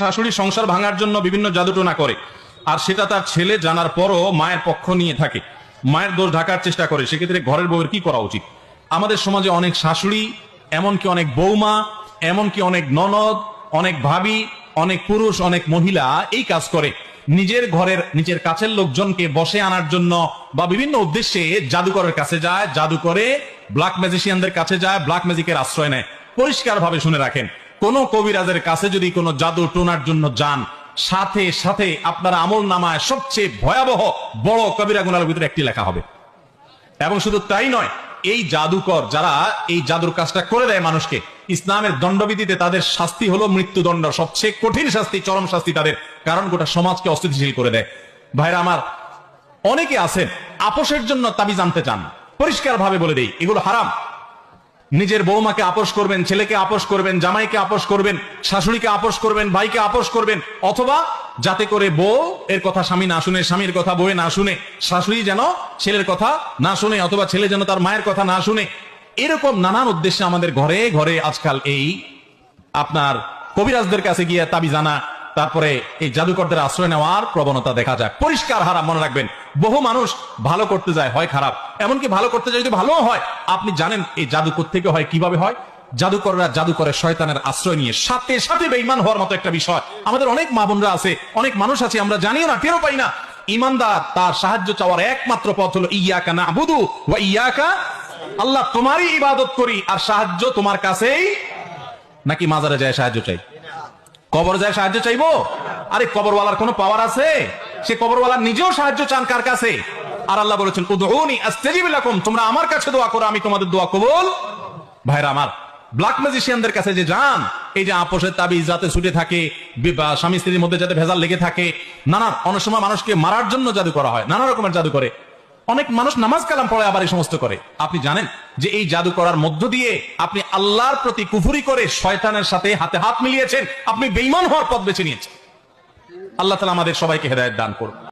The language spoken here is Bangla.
শাশুড়ি সংসার ভাঙার জন্য বিভিন্ন জাদুটোনা করে। আর সেটা তার ছেলে জানার পরও মায়ের পক্ষ নিয়ে থাকে। মায়ের দোষ ঢাকার চেষ্টা করে, সেক্ষেত্রে ঘরের বউয়ের কি করা উচিত? আমাদের সমাজে অনেক শাশুড়ি, এমনকি অনেক বৌমা এমনকি অনেক ননদ, অনেক ভাবি, অনেক পুরুষ, অনেক মহিলা এই কাজ করে। নিজের ঘরের, নিজের কাছের লোকজনকে বসে আনার জন্য বা বিভিন্ন উদ্দেশ্যে জাদুকরের কাছে যায়, জাদু করে ব্ল্যাক ম্যাজিশিয়ানদের কাছে যায় ব্ল্যাক ম্যাজিকের আশ্রয় নেয়। পরিষ্কার ভাবে শুনে রাখেন। কোন কবিরাজের কাছে যদি কোনো জাদু টোনার জন্য যান, সাথে সাথে আপনার আমল নামায় সবচেয়ে ভয়াবহ বড় কবিরা গুনার ভিতরে একটি লেখা হবে। এবং শুধু তাই নয়, এই জাদুকর যারা এই জাদুর কাজটা করে দেয় মানুষকে, ইসলামের দণ্ডবিধিতে তাদের শাস্তি হলো মৃত্যুদণ্ড, সবচেয়ে কঠিন শাস্তি, চরম শাস্তি তাদের, কারণ গোটা সমাজকে অস্থিতিশীল করে দেয়। ভাইরা আমার, অনেকে আছেন, আপোষের জন্য তাবি জানতে চান পরিষ্কার ভাবে বলে দেই, এগুলো হারাম। নিজের বৌমাকে আপোষ করবেন, ছেলেকে আপোষ করবেন, জামাইকে আপোষ করবেন, শাশুড়িকে আপোষ করবেন, ভাইকে আপোষ করবেন, অথবা যাতে করে বউ এর কথা স্বামী না শুনে, স্বামীর কথা বউয়ে না শুনে, শাশুড়ি যেন ছেলের কথা না শুনে, অথবা ছেলে যেন তার মায়ের কথা না শুনে, এরকম নানান উদ্দেশ্যে আমাদের ঘরে ঘরে আজকাল এই আপনার কবিরাজদের কাছে গিয়ে তাবি জানা তারপরে এই জাদুকরদের আশ্রয় নেওয়ার প্রবণতা দেখা যায় পরিষ্কার হারাম, মনে রাখবেন। বহু মানুষ ভালো করতে যায়, হয় খারাপ। এমনকি ভালো করতে যায় যদি ভালো হয়, আপনি জানেন এই জাদু থেকে হয়, কীভাবে হয়? জাদুকররা জাদু করে শয়তানের আশ্রয় নিয়ে সাথে সাথে বেইমান হওয়ার মতো একটা বিষয়। আমাদের অনেক মা বোনরা আছে, অনেক মানুষ আছে, আমরা জানিও না, টেরও পাই না। ইমানদার তার সাহায্য চাওয়ার একমাত্র পথ হলো ইয়াকা না আবুদু ওয়া ইয়াকা আল্লাহ তোমারই ইবাদত করি, আর সাহায্য তোমার কাছেই নাকি মাজারে যায় সাহায্য চাই। কবর যায় সাহায্য চাইব? আরে, কবরওয়ালার কোনো পাওয়ার আছে? সে কবরওয়ালার নিজেও সাহায্য চান কার কাছে? আর আল্লাহ বলেছেন, উদউনি আস্তাজিব লাকুম। তোমরা আমার কাছে দোয়া করো, আমি তোমাদের দোয়া কবুল। ভাইরা আমার ব্ল্যাক ম্যাজিশিয়ানদের কাছে যে যান, এই যে আপোষের তাবিজ যাতে ছুটে থাকে স্বামী স্ত্রীর মধ্যে যাতে ভেজাল লেগে থাকে, নানা, অনেক সময় মানুষকে মারার জন্য জাদু করা হয়, নানা রকমের জাদু করে। অনেক মানুষ নামাজ কালাম পড়ে, আবার এই সমস্ত করে। আপনি জানেন যে এই জাদু করার মধ্য দিয়ে আপনি আল্লাহর প্রতি কুফুরি করে শয়তানের সাথে হাতে হাত মিলিয়েছেন, আপনি বেইমান হওয়ার পথ বেছে নিয়েছেন। আল্লাহ তালা আমাদের সবাইকে হেদায়ত দান করুন।